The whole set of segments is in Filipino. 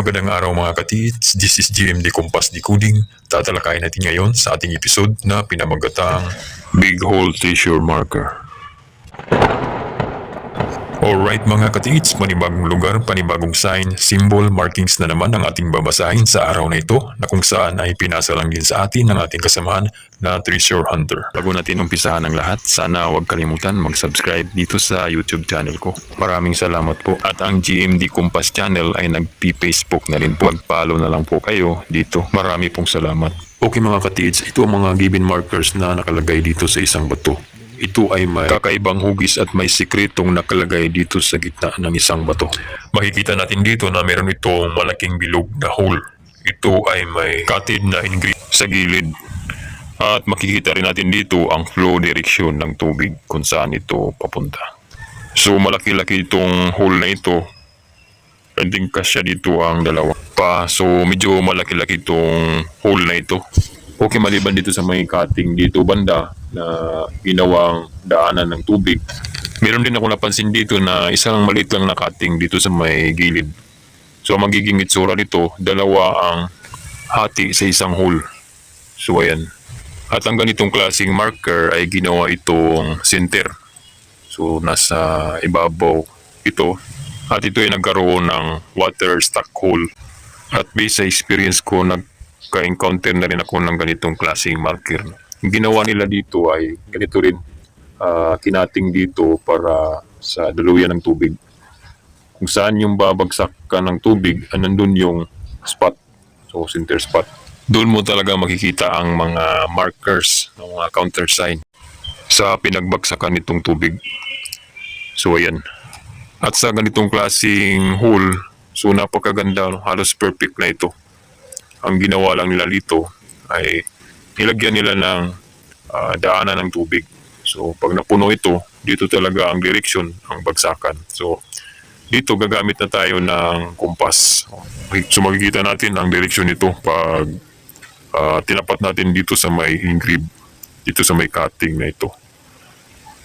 Magandang araw mga katits, this is GMD Compass Decoding. Tatalakayin natin ngayon sa ating episode na pinamagatang Big Hole Tissue Marker. Alright mga katits, panibagong lugar, panibagong sign, symbol, markings na naman ang ating babasahin sa araw na ito na kung saan ay pinasa lang din sa atin ng ating kasamahan na Treasure Hunter. Bago natin umpisahan ang lahat, sana huwag kalimutan mag-subscribe dito sa YouTube channel ko. Maraming salamat po. At ang GMD Compass channel ay nag-Facebook na rin po. Mag-follow na lang po kayo dito. Marami pong salamat. Okay mga katits, ito ang mga given markers na nakalagay dito sa isang bato. Ito ay may kakaibang hugis at may sikretong nakalagay dito sa gitna ng isang bato. Makikita natin dito na meron itong malaking bilog na hole. Ito ay may cutted na ingredient sa gilid. At makikita rin natin dito ang flow direction ng tubig kung saan ito papunta. So malaki-laki itong hole na ito. Pwedeng kasya dito ang dalawa pa. So medyo malaki-laki itong hole na ito. Okay maliban dito sa may cutting dito banda na ginawang daanan ng tubig. Meron din ako napansin dito na isang maliit lang na cutting dito sa may gilid. So ang magiging itsura nito, dalawa ang hati sa isang hole. So ayan. At ang ganitong klaseng marker ay ginawa itong center. So nasa ibabaw ito. At ito ay nagkaroon ng water stock hole. At based sa experience ko, nagka-encounter na rin ako ng ganitong klaseng marker. Yung ginawa nila dito ay ganito rin. ah, kinating dito para sa daluyan ng tubig. Kung saan yung babagsak ka ng tubig, ah, nandun yung spot. So, center spot. Doon mo talaga makikita ang mga markers, ng mga counter sign sa pinagbagsakan nitong tubig. So, ayan. At sa ganitong klaseng hole, so napakaganda, halos perfect na ito. Ang ginawa lang nila dito ay nilagyan nila ng ah, daanan ng tubig. So pag napuno ito, dito talaga ang direksyon, ang bagsakan. So dito gagamit na tayo ng kumpas. So makikita natin ang direksyon nito pag ah, tinapat natin dito sa may engrave, dito sa may cutting na ito.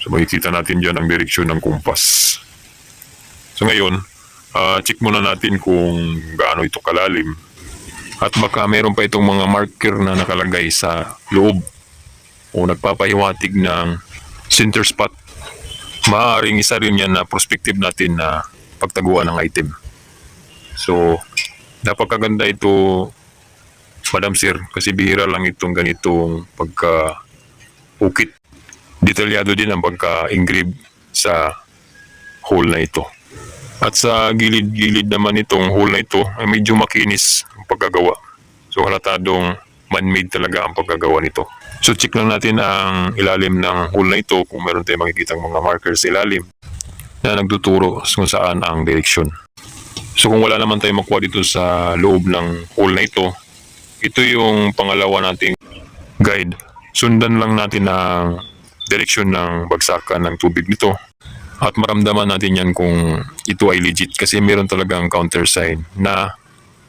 So makikita natin dyan ang direksyon ng kumpas. So ngayon, ah, check muna natin kung gaano ito kalalim. At baka meron pa itong mga marker na nakalagay sa loob o nagpapahiwatig ng center spot. Maaaring isa rin yan na perspective natin na pagtaguan ng item. So, napakaganda ito, Madam Sir, kasi bihira lang itong ganitong pagka ukit. Detalyado din ang pagka-engrave sa hole na ito. At sa gilid-gilid naman itong hole na ito ay medyo makinis ang pagkagawa. So halatadong man-made talaga ang pagkagawa nito. So check lang natin ang ilalim ng hole na ito kung meron tayong makikitang mga markers sa ilalim na nagtuturo kung saan ang direksyon. So kung wala naman tayong makuha dito sa loob ng hole na ito, ito yung pangalawa nating guide. Sundan lang natin ang direksyon ng bagsakan ng tubig nito at maramdaman natin yan kung ito ay legit kasi meron talagang counter sign na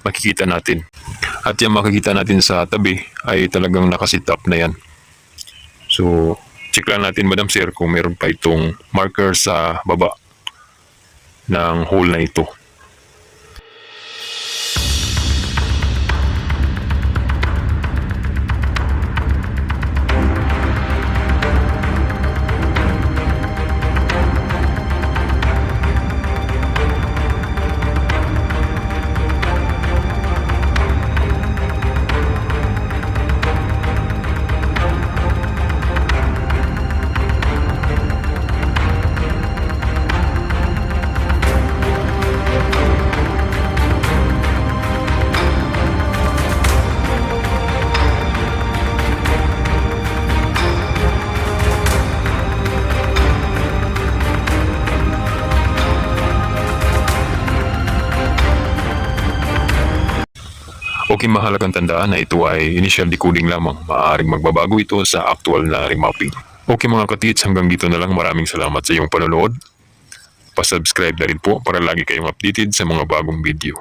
makikita natin. At yung makikita natin sa tabi ay talagang nakasit up na yan. So, check lang natin Madam Sir kung meron pa itong marker sa baba ng hole na ito. Okay, mahalagang tandaan na ito ay initial decoding lamang. Maaaring magbabago ito sa actual na remapping. Okay mga katits, hanggang dito na lang. Maraming salamat sa iyong panonood. Pa-subscribe na rin po para lagi kayong updated sa mga bagong video.